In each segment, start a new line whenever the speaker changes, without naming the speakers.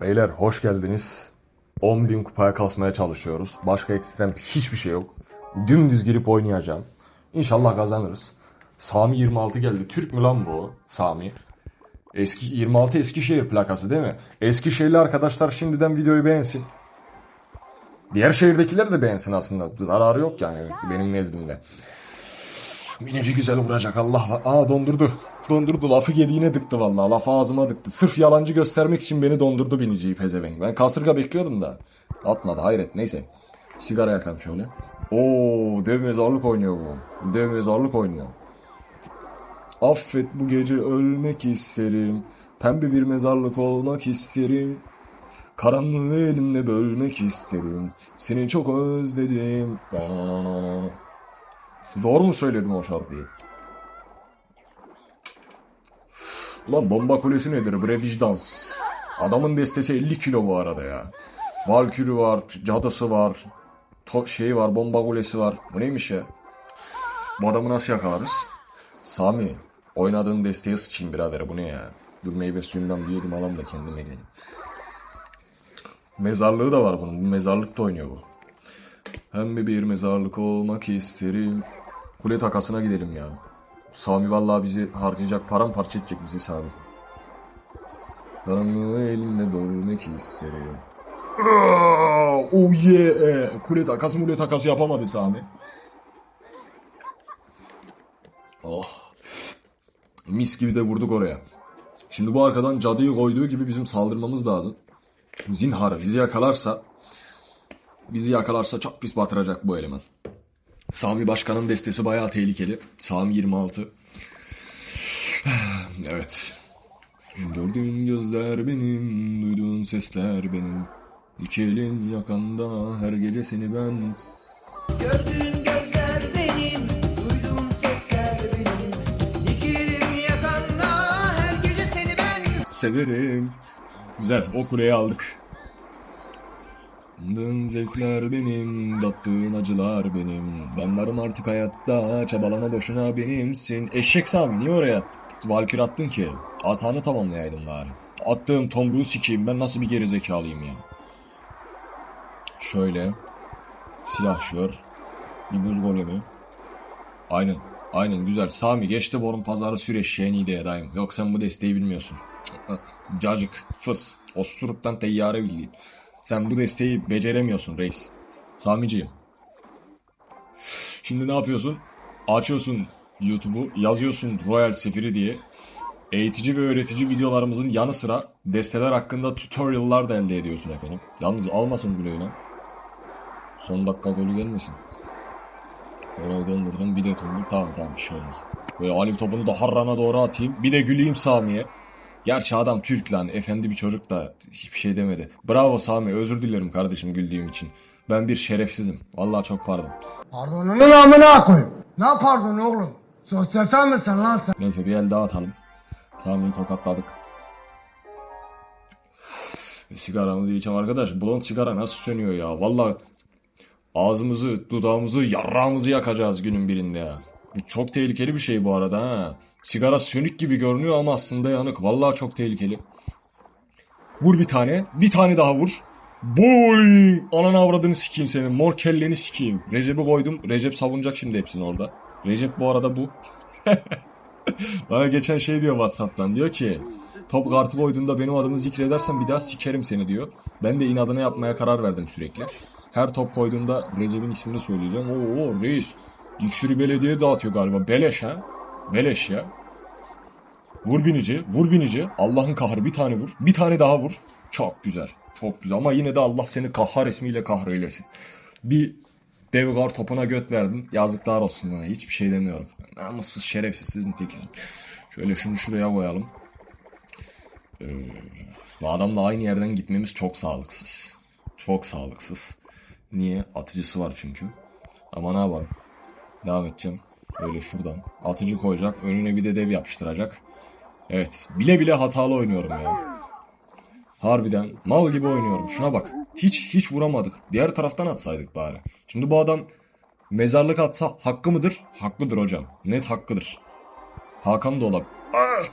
Beyler hoş geldiniz. 10.000 kupaya kasmaya çalışıyoruz. Başka ekstrem hiçbir şey yok. Dümdüz girip oynayacağım. İnşallah kazanırız. Sami 26 geldi. Türk mü lan bu? Sami. Eski 26 Eskişehir plakası değil mi? Eskişehirli arkadaşlar şimdiden videoyu beğensin. Diğer şehirdekiler de beğensin aslında. Zararı yok yani benim nezdimde. Mineci güzel vuracak Allah var. Aa dondurdu. Dondurdu. Lafı yediğine dıktı vallahi. Lafı ağzıma dıktı. Sırf yalancı göstermek için beni dondurdu biniciyi pezevenk. Ben kasırga bekliyordum da. Atmadı hayret neyse. Sigara yakalım şöyle. Oo dev mezarlık oynuyor bu. Dev mezarlık oynuyor. Affet bu gece ölmek isterim. Pembe bir mezarlık olmak isterim. Karanlığı elimle bölmek isterim. Seni çok özledim. Doğru mu söyledim o şarkıyı? Ulan bomba kulesi nedir bre vicdansız. Adamın destesi 50 kilo bu arada ya. Valkürü var, cadısı var, to şey var, bomba kulesi var. Bu neymiş ya? Bu adamı nasıl yakalarız? Sami, oynadığın desteğe sıçayım birader bu ne ya? Dur meyve suyundan bir yudum alalım da kendime geleyim. Mezarlığı da var bunun. Bu mezarlıkta oynuyor bu. Hem bir mezarlık olmak isterim. Kule takasına gidelim ya. Sami vallahi bizi harcayacak, paramparça edecek bizi Sami. Karanlığı elimle bölmek isterim. Aa, Oh yeah! Kule takası mule takası yapamadı Sami. Oh. Mis gibi de vurduk oraya. Şimdi bu arkadan cadıyı koyduğu gibi bizim saldırmamız lazım. Zinhar bizi yakalarsa bizi yakalarsa çok pis batıracak bu eleman. Sami Başkan'ın destesi bayağı tehlikeli. Sami 26. Evet. Gördüğün gözler benim, duyduğun sesler benim. İki elin yakanda her gece seni ben
Gördüğün gözler benim, duyduğum sesler benim. İki elim yakanda, her gece seni ben
severim. Güzel, o kuleyi aldık. Dın zevkler benim, tattığın acılar benim. Ben artık hayatta, çabalama boşuna benimsin. Eşek Sami niye oraya Valkür attın ki? Atağını tamamlayaydın bari. Attığım tomruğu sikeyim, ben nasıl bir gerizekalıyım ya. Şöyle. Silahşör. Bir buz golemi. Aynen. Aynen güzel. Sami geçti borun pazarı süreç şeyini de dayım. Yok sen bu desteği bilmiyorsun. Cacık, fıs, osturuktan teyyare bildiğin. Sen bu desteği beceremiyorsun reis. Samiciğim. Şimdi ne yapıyorsun? Açıyorsun YouTube'u, yazıyorsun Royal Sefiri diye. Eğitici ve öğretici videolarımızın yanı sıra desteler hakkında tutorial'lar da elde ediyorsun efendim. Yalnız almasın lan. Son dakika golü gelmesin. Orayı dondurdum bir de. Tamam tamam bir şey olmaz. Böyle Alif topunu da Harran'a doğru atayım. Bir de güleyim Sami'ye. Gerçi adam Türk lan. Efendi bir çocuk da hiçbir şey demedi. Bravo Sami. Özür dilerim kardeşim güldüğüm için. Ben bir şerefsizim. Vallahi çok pardon.
Pardonunun amına koyayım. Ne pardon oğlum? Sosyete misin lan sen?
Neyse bir el daha atalım. Sami'yi tokatladık. Sigaramızı içeceğim arkadaş. Blond sigara nasıl sönüyor ya? Vallahi ağzımızı, dudağımızı, yarrağımızı yakacağız günün birinde ya. Bu çok tehlikeli bir şey bu arada ha. Sigara sönük gibi görünüyor ama aslında yanık. Vallahi çok tehlikeli. Vur bir tane. Bir tane daha vur. Boy! Ananı avradını sikeyim senin. Mor kelleni sikeyim. Recep'i koydum. Recep savunacak şimdi hepsini orada. Recep bu arada bu. Bana geçen şey diyor Whatsapp'tan. Diyor ki top kartı koyduğunda benim adımı zikredersen bir daha sikerim seni diyor. Ben de inadına yapmaya karar verdim sürekli. Her top koyduğunda Recep'in ismini söyleyeceğim. Oo reis. İksiri belediye dağıtıyor galiba. Beleş ha. Beleş ya. Vur binici. Vur binici. Allah'ın kahrı bir tane vur. Bir tane daha vur. Çok güzel. Çok güzel ama yine de Allah seni kahhar ismiyle kahreylesin. Bir dev gar topuna göt verdin. Yazıklar olsun bana. Hiçbir şey demiyorum. Namussuz şerefsiz sizin tekisin. Şöyle şunu şuraya koyalım. Ee, bu adamla aynı yerden gitmemiz çok sağlıksız. Çok sağlıksız. Niye? Atıcısı var çünkü. Ama ne yapalım? Devam edeceğim. Böyle şuradan. Atıcı koyacak. Önüne bir de dev yapıştıracak. Evet. Bile bile hatalı oynuyorum ya. Harbiden mal gibi oynuyorum. Şuna bak. Hiç hiç vuramadık. Diğer taraftan atsaydık bari. Şimdi bu adam mezarlık atsa hakkı mıdır? Hakkıdır hocam. Net hakkıdır. Hakan da olabilir. Ah.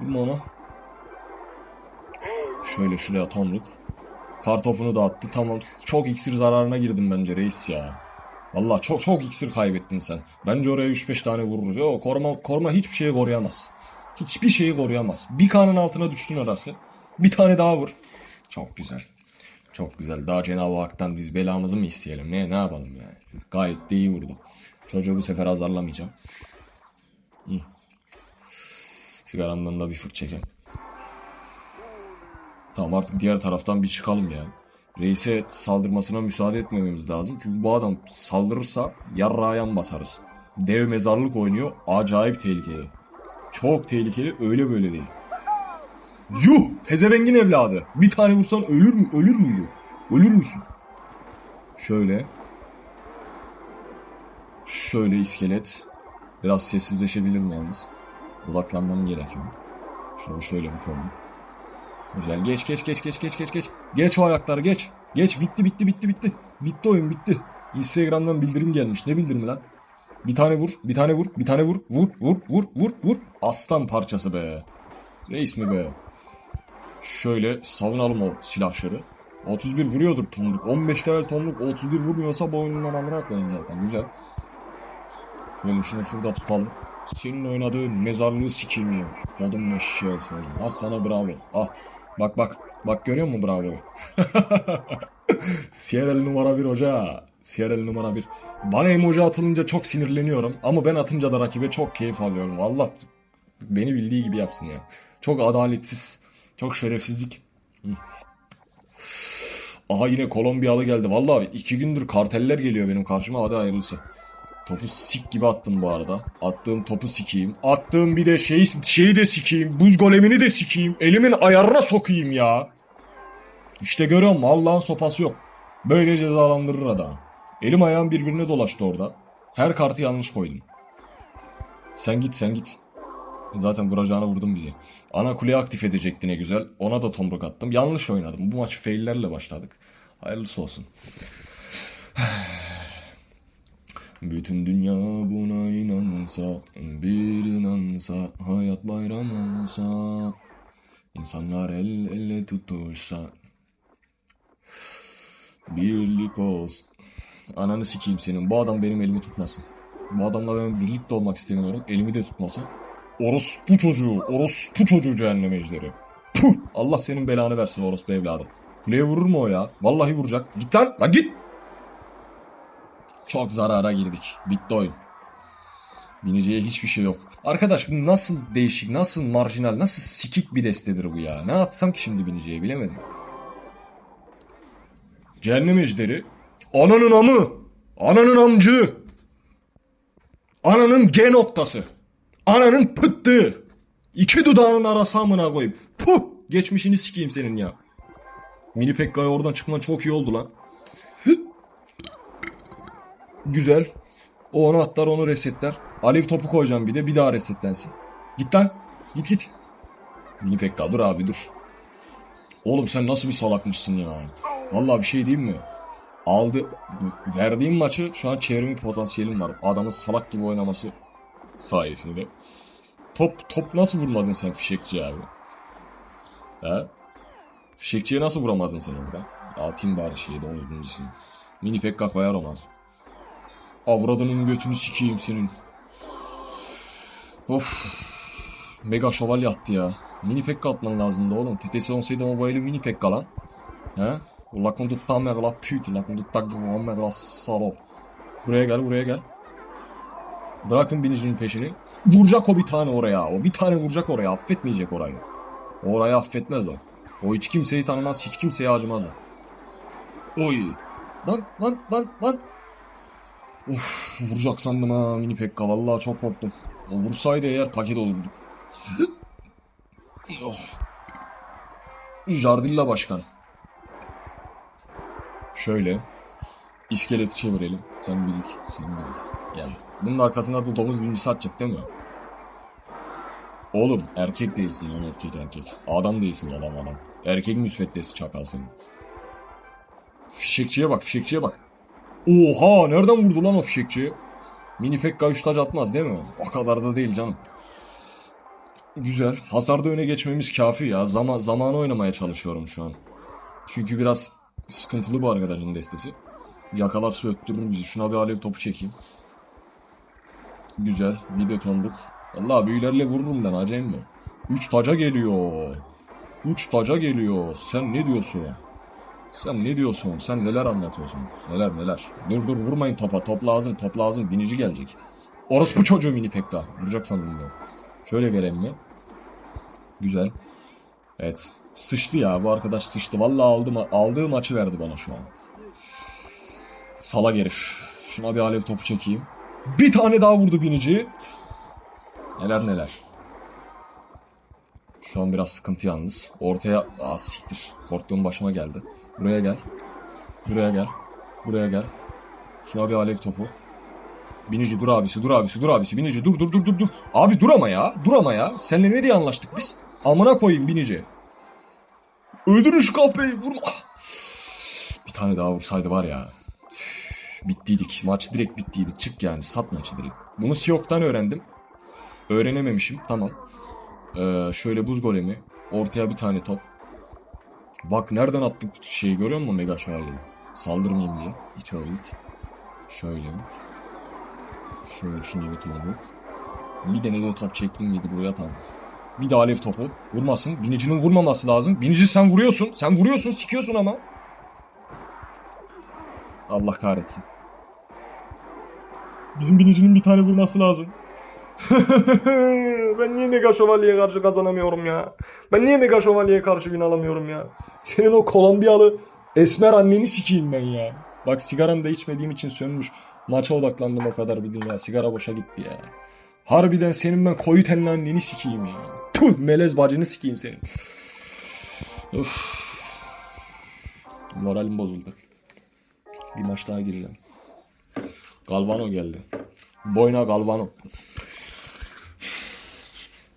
Vurma ona. Şöyle şuraya tomruk. Kar topunu da attı. Tamam. Çok iksir zararına girdim bence reis ya. Vallahi çok çok iksir kaybettin sen. Bence oraya 3-5 tane vururuz. Yok koruma, koruma hiçbir şeyi koruyamaz. Hiçbir şeyi koruyamaz. Bir kanın altına düştün orası. Bir tane daha vur. Çok güzel. Çok güzel. Daha Cenab-ı Hak'tan biz belamızı mı isteyelim? Ne ne yapalım yani? Gayet de iyi vurdu. Çocuğu bu sefer azarlamayacağım. Hı. Sigaramdan da bir fırt çekelim. Tamam artık diğer taraftan bir çıkalım ya. Reis'e saldırmasına müsaade etmememiz lazım. Çünkü bu adam saldırırsa yarrayan basarız. Dev mezarlık oynuyor. Acayip tehlikeli. Çok tehlikeli öyle böyle değil. Yuh! Pezevengin evladı. Bir tane vursan ölür mü? Ölür müydü? Ölür müsün? Şöyle. Şöyle iskelet. Biraz sessizleşebilirim yalnız. Odaklanmam gerekiyor. Şöyle şöyle bir konu. Güzel. Geç geç geç geç geç geç geç. Geç o ayakları geç. Geç bitti bitti bitti bitti. Bitti oyun bitti. Instagram'dan bildirim gelmiş. Ne bildirimi lan? Bir tane vur, bir tane vur, bir tane vur, vur, vur, vur, vur, vur. Aslan parçası be. Reis mi be? Şöyle savunalım o silahları. 31 vuruyordur tomruk. 15 level tomruk 31 vurmuyorsa bu oyunun amına koyayım zaten. Güzel. Şöyle şunu şurada tutalım. Senin oynadığın mezarlığı sikeyim ya. Kadın eşeği senin. Ah sana bravo. Ah. Bak bak. Bak görüyor musun bravo? Sierra'lı numara bir hoca. Sierra'lı numara bir. Bana emoji atılınca çok sinirleniyorum. Ama ben atınca da rakibe çok keyif alıyorum. Allah beni bildiği gibi yapsın ya. Çok adaletsiz. Çok şerefsizlik. Aha yine Kolombiyalı geldi. Vallahi iki gündür karteller geliyor benim karşıma. Hadi hayırlısı. Topu sik gibi attım bu arada. Attığım topu sikeyim. Attığım bir de şeyi, şeyi de sikeyim. Buz golemini de sikeyim. Elimin ayarına sokayım ya. İşte görüyor musun? Allah'ın sopası yok. Böyle cezalandırır adamı. Elim ayağım birbirine dolaştı orada. Her kartı yanlış koydum. Sen git sen git. Zaten vuracağına vurdun bizi. Ana kuleyi aktif edecekti ne güzel. Ona da tomruk attım. Yanlış oynadım. Bu maç faillerle başladık. Hayırlısı olsun. Bütün dünya buna inansa, bir inansa, hayat bayram olsa, insanlar el ele tutuşsa, birlik olsun. Ananı sikeyim senin. Bu adam benim elimi tutmasın. Bu adamla ben birlikte olmak istemiyorum. Elimi de tutmasın. Orospu çocuğu, orospu çocuğu cehennem ejderi. Puh! Allah senin belanı versin orospu evladı. Kuleye vurur mu o ya? Vallahi vuracak. Git lan, lan git! Çok zarara girdik. Bitti oyun. Bineceği hiçbir şey yok. Arkadaş bu nasıl değişik, nasıl marjinal, nasıl sikik bir destedir bu ya? Ne atsam ki şimdi bineceği bilemedim. Cehennem ejderi. Ananın amı. Ananın amcı. Ananın G noktası. Ananın pıttığı. İki dudağının arası amına koyayım. Puh! Geçmişini sikeyim senin ya. Mini Pekka'ya oradan çıkman çok iyi oldu lan. Güzel. O onu atlar onu resetler. Alev topu koyacağım bir de bir daha resetlensin. Git lan. Git git. Mini Pekka dur abi dur. Oğlum sen nasıl bir salakmışsın ya. Vallahi bir şey diyeyim mi? Aldı verdiğim maçı şu an çevirme potansiyelim var. Adamın salak gibi oynaması sayesinde. Top top nasıl vurmadın sen fişekçi abi? He? Fişekçiye nasıl vuramadın sen orada? Atayım bari şeyi de onun birincisini. Mini Pekka koyar olmaz. Avradının götünü sikeyim senin. Of. Mega şövalye attı ya. Mini Pekka atman lazımdı oğlum. Tetesi olsaydı böyle mini Pekka lan. He? La conducta mer la pute, la conducta grand la salop. Buraya gel, buraya gel. Bırakın binicinin peşini. Vuracak o bir tane oraya. O bir tane vuracak oraya. Affetmeyecek orayı. Orayı affetmez o. O hiç kimseyi tanımaz, hiç kimseye acımaz o. Oy. Lan, lan, lan, lan. Of, vuracak sandım ha mini Pekka. Çok korktum. O vursaydı eğer paket olurduk. oh. Jardilla başkan. Şöyle. İskeleti çevirelim. Sen bir dur. Sen bir dur. Gel. Bunun arkasına da domuz bincisi atacak değil mi? Oğlum erkek değilsin lan erkek erkek. Adam değilsin adam adam. Erkek müsveddesi çakal senin. Fişekçiye bak fişekçiye bak. Oha nereden vurdu lan o fişekçi? Mini Pekka 3 taç atmaz değil mi? O kadar da değil canım. Güzel. Hasarda öne geçmemiz kafi ya. Zaman zamanı oynamaya çalışıyorum şu an. Çünkü biraz sıkıntılı bu arkadaşın destesi. Yakalarsa öttürür bizi. Şuna bir alev topu çekeyim. Güzel. Bir de tomruk. Allah büyülerle vururum ben acayip mi? Üç taca geliyor. Üç taca geliyor. Sen ne diyorsun? Sen ne diyorsun? Sen neler anlatıyorsun? Neler neler? Dur dur vurmayın topa. Top lazım top lazım. Binici gelecek. Orospu çocuğu mini pekta. Vuracak sandım ben. Şöyle vereyim mi? Güzel. Evet. Sıçtı ya bu arkadaş sıçtı. Vallahi aldı ma- aldığı maçı verdi bana şu an. Salak herif. Şuna bir alev topu çekeyim. Bir tane daha vurdu binici. Neler neler. Şu an biraz sıkıntı yalnız. Ortaya... Aa siktir. Korktuğum başıma geldi. Buraya gel. Buraya gel. Buraya gel. Şuna bir alev topu. Binici dur abisi dur abisi dur abisi. Binici dur dur dur dur dur. Abi dur ama ya. Dur ama ya. Seninle ne diye anlaştık biz? Amına koyayım binici. Öldürün şu kahpeyi vurma. Bir tane daha vursaydı var ya. Bittiydik. Maç direkt bittiydi. Çık yani. Sat maçı direkt. Bunu Siyok'tan öğrendim. Öğrenememişim. Tamam. Ee, şöyle buz golemi. Ortaya bir tane top. Bak nereden attık şeyi görüyor musun Mega Şahali'yi? Saldırmayayım diye. İt o it. Şöyle. Şöyle şimdi bir tomruk. Bir de top çektim miydi buraya tamam. Bir de alev topu. Vurmasın. Binicinin vurmaması lazım. Binici sen vuruyorsun. Sen vuruyorsun sikiyorsun ama. Allah kahretsin. Bizim binicinin bir tane vurması lazım. ben niye Mega Şövalye'ye karşı kazanamıyorum ya? Ben niye Mega Şövalye'ye karşı win alamıyorum ya? Senin o Kolombiyalı esmer anneni sikeyim ben ya. Bak sigaramı da içmediğim için sönmüş. Maça odaklandım o kadar bir dünya. Sigara boşa gitti ya. Harbiden senin ben koyu tenli anneni sikeyim ya. Tüh melez bacını sikeyim senin. Of. Moralim bozuldu. Bir maç daha girelim. Galvano geldi. Boyna Galvano.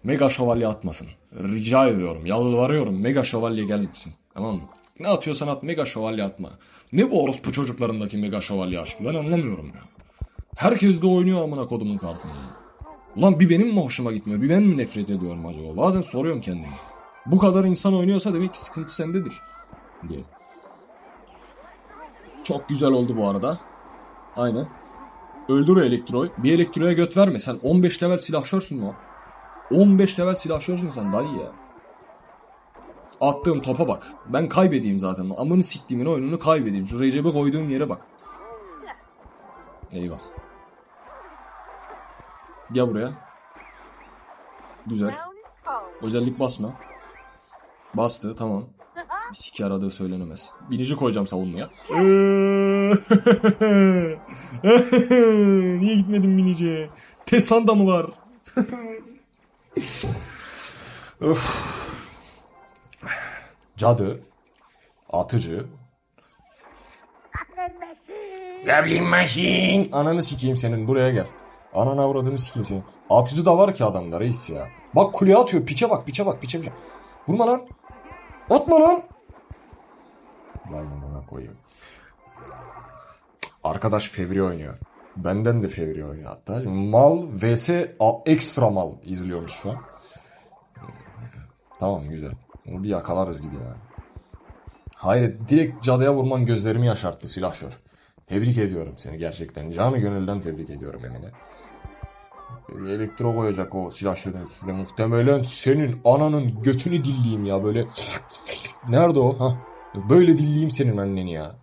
Mega şövalye atmasın. Rica ediyorum. Yalvarıyorum. Mega şövalye gelmesin. Tamam mı? Ne atıyorsan at mega şövalye atma. Ne bu orospu çocuklarındaki mega şövalye aşkı? Ben anlamıyorum ya. Herkes de oynuyor amına kodumun kartını. Ulan bir benim mi hoşuma gitmiyor? Bir ben mi nefret ediyorum acaba? Bazen soruyorum kendime. Bu kadar insan oynuyorsa demek ki sıkıntı sendedir. Diye. Çok güzel oldu bu arada. Aynen. Öldür elektroyu. Bir elektroya göt verme. Sen 15 level silahşörsün lan. 15 level silahşörsün sen dayı ya. Attığım topa bak. Ben kaybedeyim zaten. Amını siktiğimin oyununu kaybedeyim. Şu Recep'e koyduğum yere bak. Eyvah. Gel buraya. Güzel. Özellik basma. Bastı tamam. Bir siki aradığı söylenemez. Binici koyacağım savunmaya. Niye gitmedin biniciye? Tesla'nda da mı var? Cadı. Atıcı. Goblin Machine. Ananı sikeyim senin buraya gel. Ananı avradını sikeyim senin. Atıcı da var ki adamda reis ya. Bak kuleye atıyor. Piçe bak piçe bak piçe piçe. Vurma lan. Atma lan. Lan amına koyayım. Arkadaş fevri oynuyor. Benden de fevri oynuyor hatta. Mal vs ekstra mal izliyormuş şu an. Tamam güzel. Onu bir yakalarız gibi ya. Hayır direkt cadıya vurman gözlerimi yaşarttı silahşör. Tebrik ediyorum seni gerçekten. Canı gönülden tebrik ediyorum Emine. Bir elektro koyacak o silahşörün üstüne. Muhtemelen senin ananın götünü dilleyim ya böyle. Nerede o? Ha? Böyle dilleyim senin anneni ya.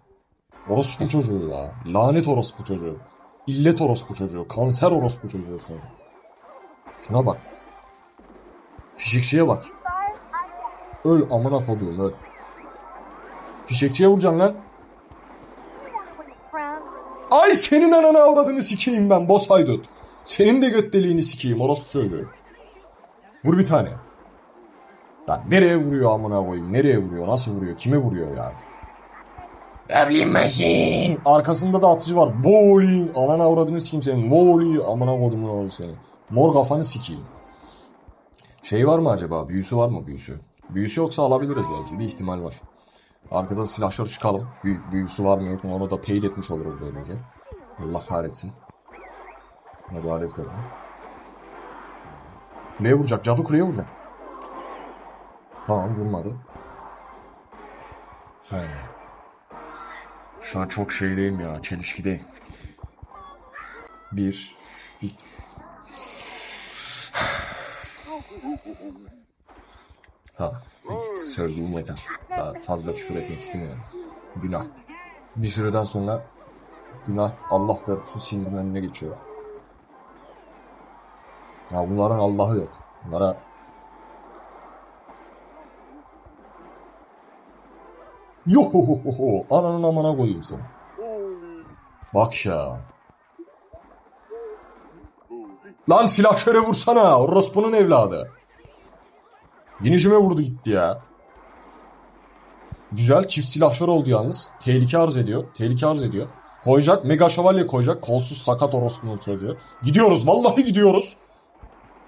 Orospu çocuğu ya. Lanet orospu çocuğu. İllet orospu çocuğu. Kanser orospu çocuğu sen. Şuna bak. Fişekçiye bak. Öl amına koduğum öl. Fişekçiye vuracaksın lan. Ay senin ananı avradını sikeyim ben boss haydut. Senin de göt deliğini sikeyim orospu çocuğu. Vur bir tane. Lan nereye vuruyor amına koyayım? Nereye vuruyor? Nasıl vuruyor? Kime vuruyor ya? Goblin Machine. Arkasında da atıcı var. Bowling. Ananı avradını sikeyim senin. Bowling. Amına kodumun oğlu seni. Mor kafanı sikeyim. Şey var mı acaba? Büyüsü var mı büyüsü? Büyüsü yoksa alabiliriz belki. Bir ihtimal var. Arkada silahlar çıkalım. Büyü, büyüsü var mı yok mu onu da teyit etmiş oluruz böylece. Allah kahretsin. Alev tabii. Kuleye vuracak. Cadı kuleye vuracak. Tamam vurmadı. He. Şu an çok şeydeyim ya. Çelişkideyim. Bir. Bir. Ha. Sövdüğüm yeter. Daha fazla küfür etmek istemiyorum. Günah. Bir süreden sonra günah Allah ve Resul sinirin önüne geçiyor. Ya bunların Allah'ı yok. Bunlara Yo ananın amına koyayım seni. Bak ya. Lan silahşöre vursana. Orospu'nun evladı. Yenicime vurdu gitti ya. Güzel çift silahşör oldu yalnız. Tehlike arz ediyor. Tehlike arz ediyor. Koyacak. Mega şövalye koyacak. Kolsuz sakat orospunun çocuğu. Gidiyoruz. Vallahi gidiyoruz.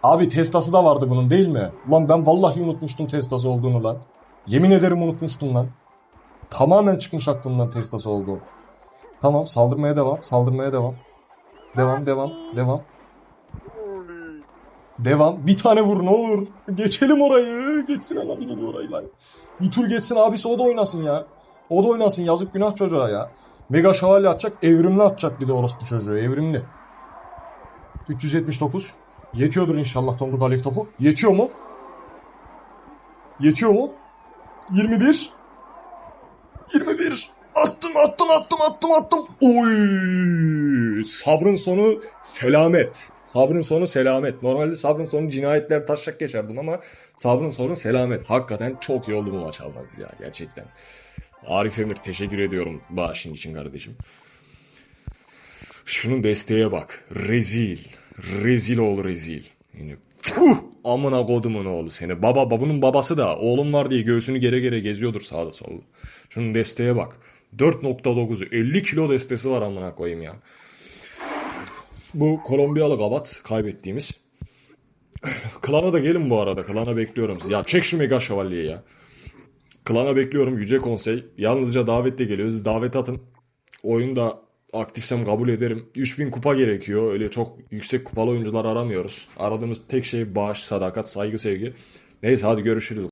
Abi testası da vardı bunun değil mi? Lan ben vallahi unutmuştum testası olduğunu lan. Yemin ederim unutmuştum lan. Tamamen çıkmış aklımdan testası oldu. Tamam saldırmaya devam. Saldırmaya devam. Devam devam devam. Devam. Bir tane vur ne olur. Geçelim orayı. Geçsin ama bir orayı lan. Bir tur geçsin abisi o da oynasın ya. O da oynasın yazık günah çocuğa ya. Mega şövalye atacak evrimli atacak bir de orospu çocuğu evrimli. 379. Yetiyordur inşallah Tomruk Alef topu. Yetiyor mu? Yetiyor mu? 21. 21. Attım attım attım attım attım. Oy! Sabrın sonu selamet. Sabrın sonu selamet. Normalde sabrın sonu cinayetler taşak geçerdim ama sabrın sonu selamet. Hakikaten çok iyi oldu bu maç almak ya gerçekten. Arif Emir teşekkür ediyorum bağışın için kardeşim. Şunun desteğe bak. Rezil. Rezil ol rezil. Yani, puh! Amına kodumun oğlu seni. Baba babunun babası da oğlum var diye göğsünü gere gere geziyordur sağda solda. Şunun desteğe bak. 4.9'u 50 kilo destesi var amına koyayım ya. Bu Kolombiyalı gavat kaybettiğimiz. Klana da gelin bu arada. Klana bekliyorum. Ya çek şu mega şövalyeyi ya. Klana bekliyorum. Yüce Konsey. Yalnızca davetle geliyoruz. Davet atın. Oyunda aktifsem kabul ederim. 3000 kupa gerekiyor. Öyle çok yüksek kupalı oyuncular aramıyoruz. Aradığımız tek şey bağış, sadakat, saygı, sevgi. Neyse hadi görüşürüz.